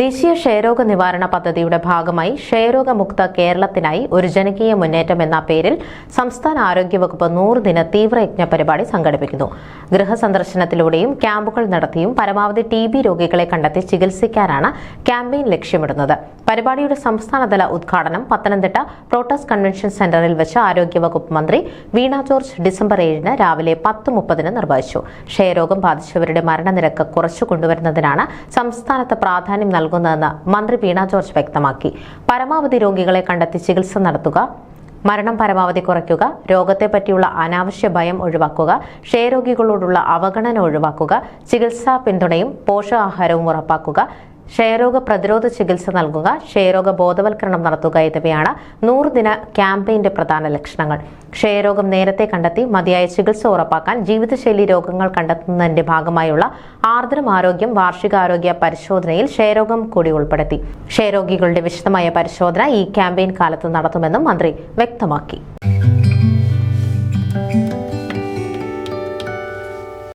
ദേശീയ ക്ഷയരോഗ നിവാരണ പദ്ധതിയുടെ ഭാഗമായി ക്ഷയരോഗമുക്ത കേരളത്തിനായി ഒരു ജനകീയ മുന്നേറ്റം എന്ന പേരിൽ സംസ്ഥാന ആരോഗ്യവകുപ്പ് നൂറ് ദിന തീവ്രയജ്ഞ പരിപാടി സംഘടിപ്പിക്കുന്നു. ഗൃഹസന്ദർശനത്തിലൂടെയും ക്യാമ്പുകൾ നടത്തിയും പരമാവധി ടി ബി രോഗികളെ കണ്ടെത്തി ചികിത്സിക്കാനാണ് ക്യാമ്പയിൻ ലക്ഷ്യമിടുന്നത്. പരിപാടിയുടെ സംസ്ഥാനതല ഉദ്ഘാടനം പത്തനംതിട്ട പ്രോട്ടസ് കൺവെൻഷൻ സെന്ററിൽ വെച്ച് ആരോഗ്യവകുപ്പ് മന്ത്രി വീണ ജോർജ് ഡിസംബർ ഏഴിന് രാവിലെ പത്ത് മുപ്പതിന് നിർവഹിച്ചു. ക്ഷയരോഗം ബാധിച്ചവരുടെ മരണനിരക്ക് കുറച്ചു കൊണ്ടുവരുന്നതിനാണ് സംസ്ഥാനത്ത് പ്രാധാന്യം നൽകുന്നതെന്ന് മന്ത്രി വീണ ജോർജ് വ്യക്തമാക്കി. പരമാവധി രോഗികളെ കണ്ടെത്തി ചികിത്സ നടത്തുക. മരണം പരമാവധി കുറയ്ക്കുക. രോഗത്തെ പറ്റിയുള്ള അനാവശ്യ ഭയം ഒഴിവാക്കുക. ക്ഷയരോഗികളോടുള്ള അവഗണന ഒഴിവാക്കുക. ചികിത്സാ പിന്തുണയും പോഷകാഹാരവും ഉറപ്പാക്കുക. ക്ഷയരോഗ പ്രതിരോധ ചികിത്സ നൽകുക ക്ഷയരോഗ ബോധവൽക്കരണം നടത്തുക എന്നിവയാണ് നൂറ് ദിന ക്യാമ്പയിന്റെ പ്രധാന ലക്ഷണങ്ങൾ. ക്ഷയരോഗം നേരത്തെ കണ്ടെത്തി മതിയായ ചികിത്സ ഉറപ്പാക്കാൻ ജീവിതശൈലി രോഗങ്ങൾ കണ്ടെത്തുന്നതിന്റെ ഭാഗമായുള്ള ആർദ്രം ആരോഗ്യം വാർഷികാരോഗ്യ പരിശോധനയിൽ ക്ഷയരോഗം കൂടി ഉൾപ്പെടുത്തി. ക്ഷയരോഗികളുടെ വിശദമായ പരിശോധന ഈ ക്യാമ്പയിൻ കാലത്ത് നടത്തുമെന്നും മന്ത്രി വ്യക്തമാക്കി.